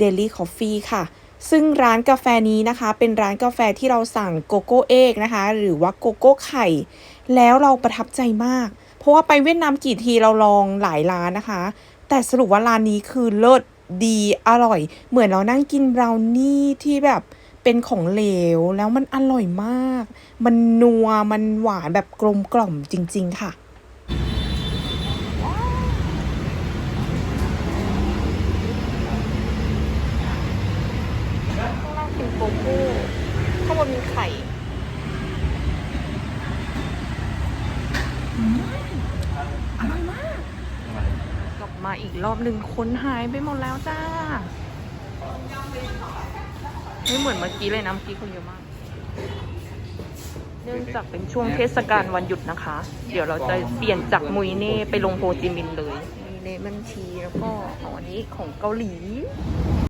Daily Coffee ค่ะ ซึ่งร้านกาแฟนี้นะคะ เป็นร้านกาแฟที่เราสั่งโกโก้เอกนะคะ หรือว่าโกโก้ไข่ แล้วเราประทับใจมาก เพราะว่าไปเวียดนามกี่ทีเราลองหลายร้านนะคะ แต่สรุปว่าร้านนี้คือเลิศดีอร่อย เหมือนเรานั่งกินบราวนี่ที่แบบเป็นของเหลวแล้วมันอร่อยมาก มันนัวมันหวานแบบกลมกล่อมจริง ๆ ค่ะ ข้างล่างเป็น โกโก้ข้างบนมีไข่อร่อยมากกลับมาอีกรอบหนึ่งคนหายไปหมดแล้วจ้า ไม่เหมือนเมื่อกี้เลยนะเมื่อกี้คนเยอะมาก เนื่องจากเป็นช่วงเทศกาลวันหยุดนะคะ เดี๋ยวเราจะเปลี่ยนจากมุยเน่ไปลงโฮจิมินห์เลยมีเนบัญชีแล้วก็ของอันนี้ของเกาหลี